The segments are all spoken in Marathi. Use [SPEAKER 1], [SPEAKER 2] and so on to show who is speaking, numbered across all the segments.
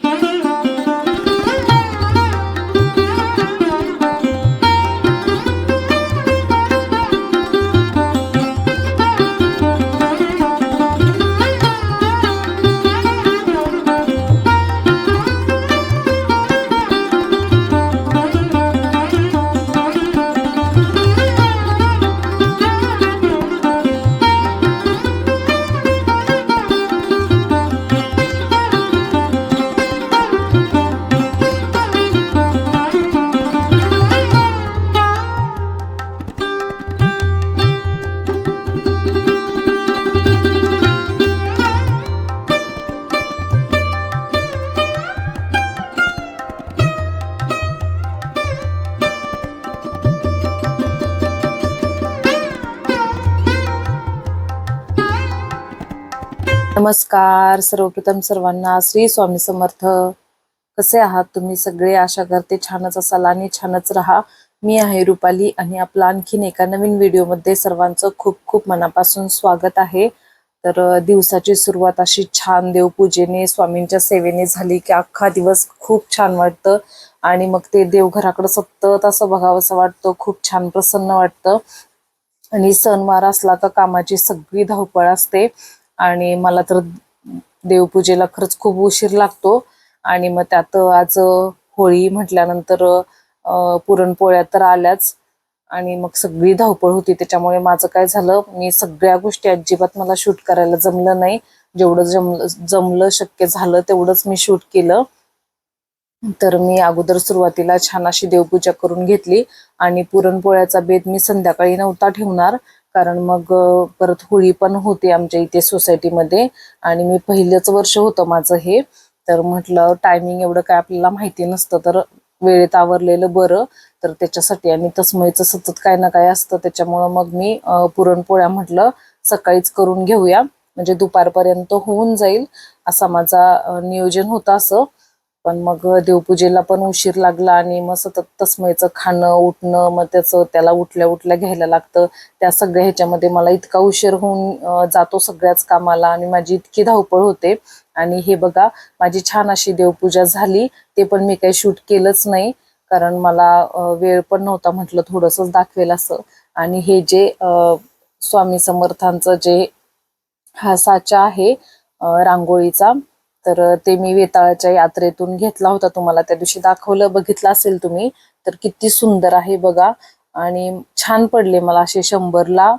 [SPEAKER 1] Thank you. नमस्कार सर्वप्रथम सर्वांना श्री स्वामी समर्थ. कसे आहात तुम्ही सगळे? आशा करते छानच असाल आणि छानच राहा. मी आहे रुपाली आणि आपलं आणखीन एका नवीन व्हिडिओमध्ये सर्वांचं खूप खूप मनापासून स्वागत आहे. तर दिवसाची सुरुवात अशी छान देवपूजेने स्वामींच्या सेवेने झाली की अख्खा दिवस खूप छान वाटतं. आणि मग ते देवघराकडं सतत असं बघावंसं वाटतं खूप छान प्रसन्न वाटतं. आणि सणवार असला तर कामाची सगळी धावपळ असते. आणि मला तर देवपूजेला खरंच खूप उशीर लागतो. आणि मग त्यात आज होळी म्हटल्यानंतर पुरणपोळ्या तर आल्याच. आणि मग सगळी धावपळ होती त्याच्यामुळे माझं काय झालं मी सगळ्या गोष्टी अजिबात मला शूट करायला जमलं नाही. जेवढं जमलं जमलं शक्य झालं तेवढंच मी शूट केलं. तर मी अगोदर सुरुवातीला छान अशी देवपूजा करून घेतली. आणि पुरणपोळ्याचा बेत मी संध्याकाळी नव्हता ठेवणार. कारण मग परत होळी पण होती आमच्या इथे सोसायटीमध्ये आणि मी पहिलंच वर्ष होतं माझं हे. तर म्हटलं टायमिंग एवढं काय आपल्याला माहिती नसतं तर वेळेत आवरलेलं बरं. तर त्याच्यासाठी आणि तसमयचं सतत काय ना काय असतं त्याच्यामुळं मग मी पुरणपोळ्या म्हटलं सकाळीच करून घेऊया. म्हणजे दुपारपर्यंत होऊन जाईल असा माझा नियोजन होतं असं. पण मग देवपूजेला पण उशीर लागला आणि मग सतत तस्मयचं खाणं उठणं मग त्याचं त्याला उठल्या उठल्या घ्यायला लागतं. त्या सगळ्या ह्याच्यामध्ये मला इतका उशीर होऊन जातो सगळ्याच कामाला आणि माझी इतकी धावपळ होते. आणि हे बघा माझी छान अशी देवपूजा झाली. ते पण मी काही शूट केलंच नाही कारण मला वेळ पण नव्हता म्हटलं थोडंसंच दाखवेल असं. आणि हे जे स्वामी समर्थांचं जे हा साचा आहे रांगोळीचा तर ते मी वेताळाच्या यात्रेतून घेतला होता. तुम्हाला त्या दिवशी दाखवलं बघितलं असेल तुम्ही. तर किती सुंदर आहे बघा. आणि छान पडले मला असे शंभरला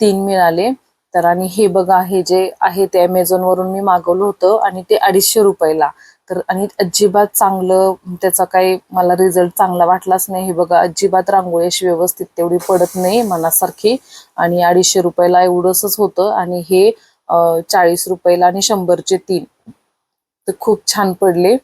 [SPEAKER 1] तीन मिळाले. तर आणि हे बघा हे जे आहे ते अमेझॉनवरून मी मागवलं होतं आणि ते अडीचशे रुपयाला. तर आणि अजिबात चांगलं त्याचा काही मला रिझल्ट चांगला वाटलाच नाही. हे बघा अजिबात रांगोळी अशी व्यवस्थित तेवढी पडत नाही मनासारखी. आणि अडीचशे रुपयाला एवढंसच होतं. आणि हे चाळीस रुपयाला आणि शंभरचे तीन. तर खूप छान पडले.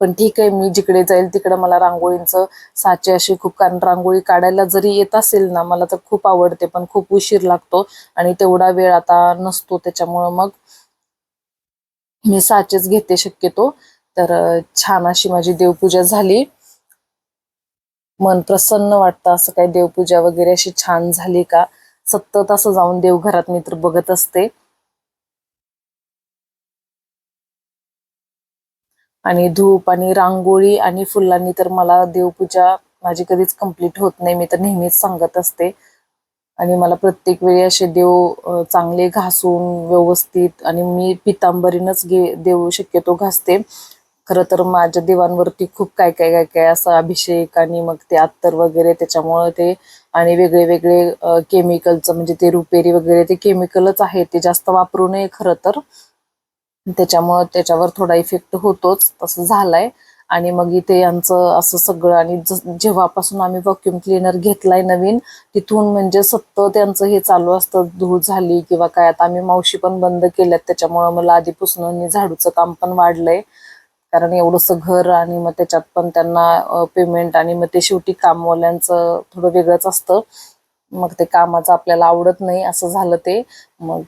[SPEAKER 1] पण ठीक आहे मी जिकडे जाईल तिकडे मला रांगोळींचं साचे असे खूप कारण रांगोळी काढायला जरी येत असेल ना मला तर खूप आवडते पण खूप उशीर लागतो आणि तेवढा वेळ आता नसतो त्याच्यामुळं मग मी साचेच घेते शक्यतो. तर छान अशी माझी देवपूजा झाली. मन प्रसन्न वाटतं असं काही देवपूजा वगैरे अशी छान झाली का? सतत असं जाऊन देवघरात मी तर बघत असते. आणि धूप आणि रांगोळी आणि फुलांनी तर मला देवपूजा माझी कधीच कंप्लीट होत नाही. मी तर नेहमीच सांगत असते. आणि मला प्रत्येक वेळी असे देव चांगले घासून व्यवस्थित आणि मी पितांबरीनच घे देव शक्यतो घासते. खरं तर माझ्या देवांवरती खूप काय काय काय काय असं अभिषेक आणि मग ते अत्तर वगैरे त्याच्यामुळं ते आणि वेगळे वेगळे केमिकलचं म्हणजे ते रुपेरी वगैरे ते केमिकलच आहे ते जास्त वापरू नये खरं तर. त्याच्यामुळं त्याच्यावर थोडा इफेक्ट होतोच तसं झालाय. आणि मग इथे यांचं असं सगळं आणि जेव्हापासून आम्ही व्हॅक्युम क्लिनर घेतलाय नवीन तिथून म्हणजे सतत त्यांचं हे चालू असतं धूळ झाली किंवा काय आता आम्ही मावशी पण बंद केल्यात त्याच्यामुळं मला आधी पुसणं आणि झाडूचं काम पण वाढलंय. कारण एवढंसं घर आणि मग त्याच्यात पण त्यांना पेमेंट आणि मग ते शेवटी कामवाल्यांचं थोडं वेगळंच असतं. मग ते कामाचं आपल्याला आवडत नाही असं झालं ते. मग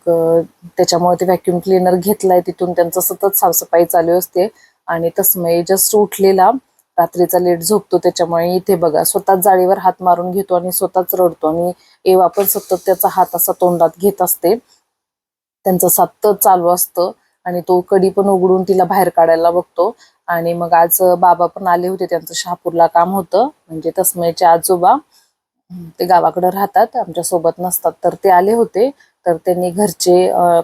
[SPEAKER 1] त्याच्यामुळे ते व्हॅक्युम क्लिनर घेतलाय तिथून त्यांचं सतत साफसफाई चालू असते. आणि तसमय जस्ट उठलेला रात्रीचा लेट झोपतो त्याच्यामुळे इथे बघा स्वतःच जाळीवर हात मारून घेतो आणि स्वतःच रडतो. आणि एवा पण सतत त्याचा हात असा तोंडात घेत असते. त्यांचं सतत चालू असतं आणि तो कडी पण उघडून तिला बाहेर काढायला बघतो. आणि मग आज बाबा पण आले होते त्यांचं शहापूरला काम होतं. म्हणजे तस्मयचे आजोबा ते गावाकडे राहतात आमच्यासोबत नसतात. तर ते आले होते. तर त्यांनी घरचे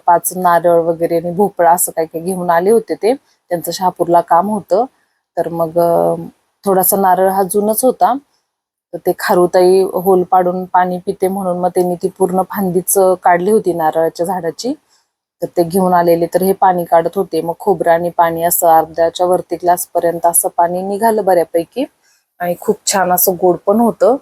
[SPEAKER 1] पाच नारळ वगैरे आणि भोपळा असं काही काही घेऊन आले होते ते. त्यांचं शहापूरला काम होतं. तर मग थोडासा नारळ हा जुनच होता. तर ते खारुताई होल पाडून पाणी पिते म्हणून मग त्यांनी ती पूर्ण फांदीच काढली होती नारळाच्या झाडाची. तर ते घेऊन आलेले. तर हे पाणी काढत होते. मग खोबरं आणि पाणी असं अर्ध्याच्या वरती ग्लासपर्यंत असं पाणी निघालं बऱ्यापैकी. आणि खूप छान असं गोड पण होतं.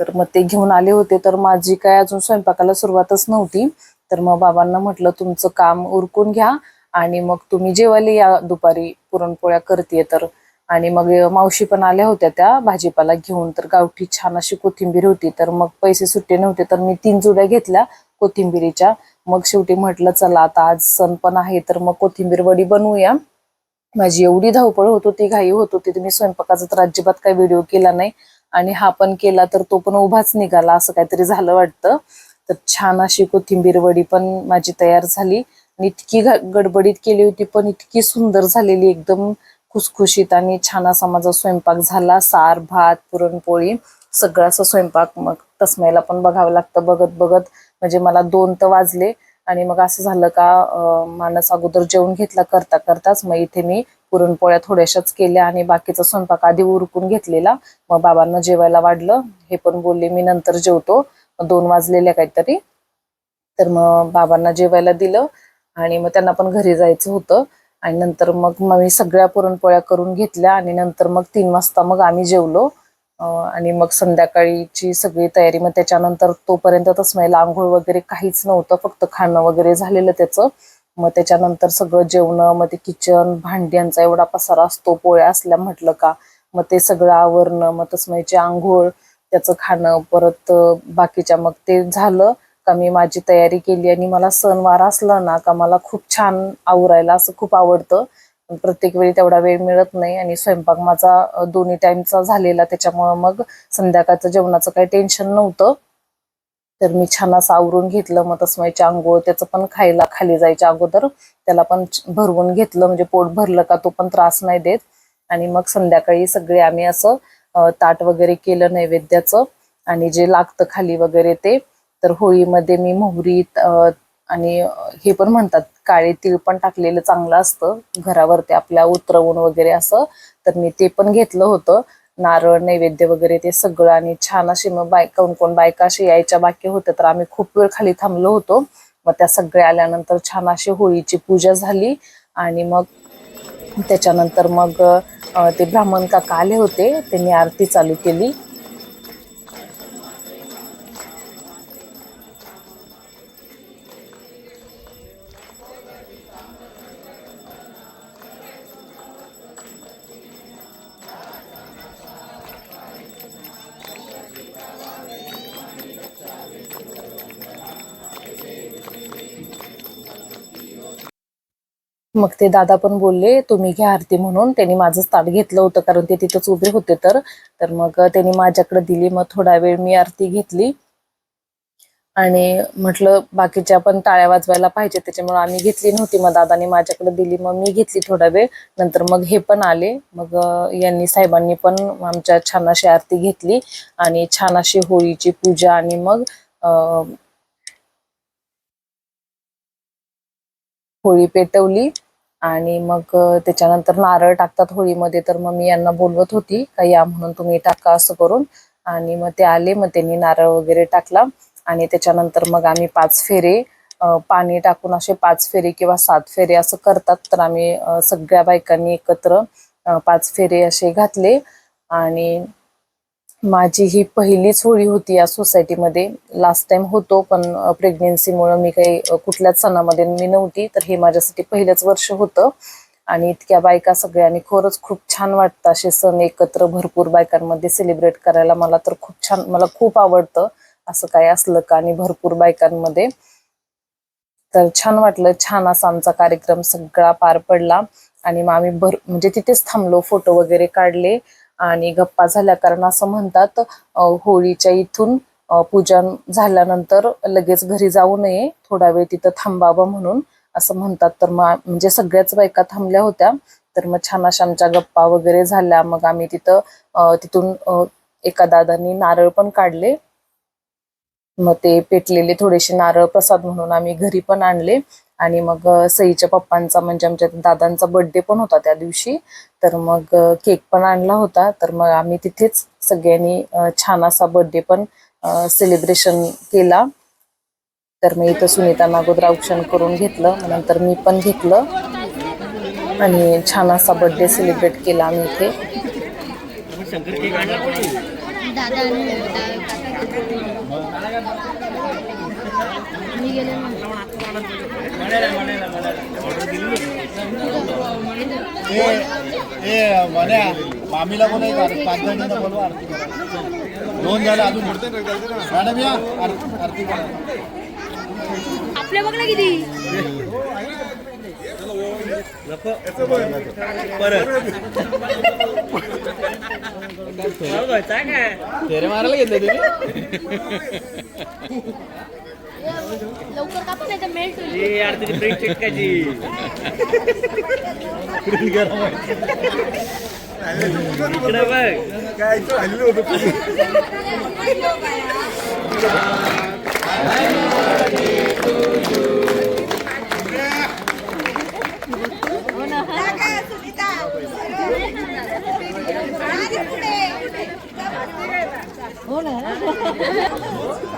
[SPEAKER 1] तर मग ते घेऊन आले होते. तर माझी काय अजून स्वयंपाकाला सुरुवातच नव्हती. तर मग बाबांना म्हटलं तुमचं काम उरकून घ्या आणि मग तुम्ही जेवायला या. दुपारी पुरणपोळ्या करते तर. आणि मग मावशी पण आल्या होत्या त्या भाजीपाला घेऊन. तर गावठी छान अशी कोथिंबीर होती. तर मग पैसे सुट्टे नव्हते तर मी तीन जुड्या घेतल्या कोथिंबीरीच्या. मग शेवटी म्हटलं चला आता आज सण पण आहे तर मग कोथिंबीर वडी बनवूया. माझी एवढी धावपळ होत होती घाई होत होती तर मी स्वयंपाकाचा तर अजिबात काही व्हिडिओ केला नाही. आणि हा पण केला तर तो पण उभाच निघाला असं काहीतरी झालं वाटतं. तर छान अशी कोथिंबीर वडी पण माझी तयार झाली. आणि इतकी गडबडीत केली होती पण इतकी सुंदर झालेली एकदम खुसखुशीत आणि छान असा माझा स्वयंपाक झाला. सार भात पुरणपोळी सगळा असा स्वयंपाक मग तसमेला पण बघावं लागतं बघत बघत. म्हणजे मला दोन तर वाजले आणि मग असं झालं का माणस अगोदर जेवण घेतला करता करताच मग इथे मी पुरणपोळ्या थोड्याशाच केल्या आणि बाकीचा स्वयंपाक आधी उरकून घेतलेला. मग बाबांना जेवायला वाढलं. हे पण बोलले मी नंतर जेवतो. दोन वाजलेल्या काहीतरी. तर मग बाबांना जेवायला दिलं आणि मग त्यांना पण घरी जायचं होतं. आणि नंतर मग मी सगळ्या पुरणपोळ्या करून घेतल्या आणि नंतर मग तीन वाजता मग आम्ही जेवलो. आणि मग संध्याकाळीची सगळी तयारी मग त्याच्यानंतर तोपर्यंत तसं म्हणजे आंघोळ वगैरे काहीच नव्हतं. फक्त खाणं वगैरे झालेलं त्याचं. मग त्याच्यानंतर सगळं जेवणं मग ते किचन भांड्यांचा एवढा पसारा असतो पोळ्या असल्या म्हटलं का मग ते सगळं आवरणं मग तसमयची आंघोळ त्याचं खाणं परत बाकीच्या मग ते झालं का मी माझी तयारी केली आणि मला सणवार असला ना का मला खूप छान आवरायला असं खूप आवडतं. प्रत्येक वेळी तेवढा वेळ मिळत नाही आणि स्वयंपाक माझा दोन्ही टाईमचा झालेला त्याच्यामुळं मग संध्याकाळचं जेवणाचं काही टेन्शन नव्हतं. तर मी छान असं आवरून घेतलं मग तसमाईची आंघोळ त्याचं पण खायला खाली जायच्या अगोदर त्याला पण भरवून घेतलं म्हणजे पोट भरलं का तो पण त्रास नाही देत. आणि मग संध्याकाळी सगळे आम्ही असं ताट वगैरे केलं नैवेद्याचं आणि जे लागतं खाली वगैरे ते तर होळीमध्ये मी मोहरी आणि हे पण म्हणतात काळे तीळ पण टाकलेलं चांगलं असतं घरावरती आपल्या उतरवून वगैरे असं तर मी ते पण घेतलं होतं. नारळ नैवेद्य वगैरे ते सगळं आणि छान अशी मग बाय कोण कोण बायका अशी यायच्या बाकी होत्या तर आम्ही खूप वेळ खाली थांबलो होतो. मग त्या सगळ्या आल्यानंतर छान अशी होळीची पूजा झाली आणि मग त्याच्यानंतर मग ते ब्राह्मण काका आले होते त्यांनी आरती चालू केली. मग ते दादा पण बोलले तुम्ही घ्या आरती म्हणून. त्यांनी माझंच ताट घेतलं होतं कारण ते तिथंच उभे होते तर. तर मग त्यांनी माझ्याकडे दिली मग थोडा वेळ मी आरती घेतली. आणि म्हटलं बाकीच्या पण टाळ्या वाजवायला पाहिजे त्याच्यामुळे आम्ही घेतली नव्हती. मग दादाने माझ्याकडे दिली मग मी घेतली थोडा वेळ. नंतर मग हे पण आले. मग यांनी साहेबांनी पण आमच्या छान अशी आरती घेतली. आणि छान अशी होळीची पूजा आणि मग होळी पेटवली. आणि मग त्याच्यानंतर नारळ टाकतात होळीमध्ये तर मग मी यांना बोलवत होती का या म्हणून तुम्ही टाका असं करून. आणि मग ते आले मग त्यांनी नारळ वगैरे टाकला. आणि त्याच्यानंतर मग आम्ही पाच फेरे पाणी टाकून असे पाच फेरे किंवा सात फेरे असं करतात. तर आम्ही सगळ्या बायकांनी एकत्र पाच फेरे असे घातले. आणि माझी ही पहिलीच होळी होती या सोसायटीमध्ये लास्ट टाइम होतो पण प्रेग्नेन्सीमुळं मी काही कुठल्याच सणामध्ये मी नव्हती तर हे माझ्यासाठी पहिलंच वर्ष होतं. आणि इतक्या बायका सगळ्यांनी खरंच खूप छान वाटतं. असे सण एकत्र भरपूर बायकांमध्ये सेलिब्रेट करायला मला तर खूप छान मला खूप आवडतं. असं काय असलं का आणि भरपूर बायकांमध्ये. तर छान वाटलं. छान असा आमचा कार्यक्रम सगळा पार पडला. आणि मग आम्ही भर म्हणजे तिथेच थांबलो फोटो वगैरे काढले. आणि गप्पा झाल्या. कारण असं म्हणतात होळीच्या इथून पूजन झाल्यानंतर लगेच घरी जाऊ नये थोडा वेळ तिथं थांबावं म्हणून असं म्हणतात. तर मग म्हणजे सगळ्याच बायका थांबल्या होत्या. तर मग छान अशा आमच्या गप्पा वगैरे झाल्या. मग आम्ही तिथं तिथून एका दादांनी नारळ पण काढले. मग ते पेटलेले थोडेसे नारळ प्रसाद म्हणून आम्ही घरी पण आणले. आणि मग सईच्या पप्पांचा म्हणजे आमच्या दादांचा बर्थडे पण होता त्या दिवशी. तर मग केक पण आणला होता. तर मग आम्ही तिथेच सगळ्यांनी छान असा बर्थडे पण सेलिब्रेशन केला. तर मग इथं सुनीता अगोदर औक्षण करून घेतलं. नंतर मी पण घेतलं. आणि छान असा बर्थडे सेलिब्रेट केला आम्ही इथे.
[SPEAKER 2] मी गेले
[SPEAKER 3] मामीला पण पाच जणींना बोलवा आरती करा दोन झाले अजून. मॅडम या. आर- आरती करा.
[SPEAKER 2] आपल्या बघ ना किती.
[SPEAKER 3] फेरे मारायला घेतले तुम्ही?
[SPEAKER 2] लवकर कापा नाही तर मेल्ट होईल इकडे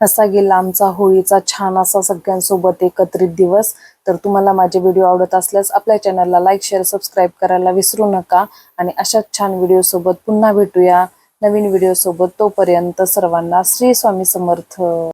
[SPEAKER 1] असा गेला आमचा होळीचा छान असा सगळ्यांसोबत एकत्रित दिवस. तर तुम्हाला माझे व्हिडिओ आवडत असल्यास आपल्या चॅनलला लाईक शेअर सबस्क्राईब करायला विसरू नका. आणि अशाच छान व्हिडिओ सोबत पुन्हा भेटूया. नवीन व्हिडिओ सोबत तोपर्यंत सर्वांना श्री स्वामी समर्थ.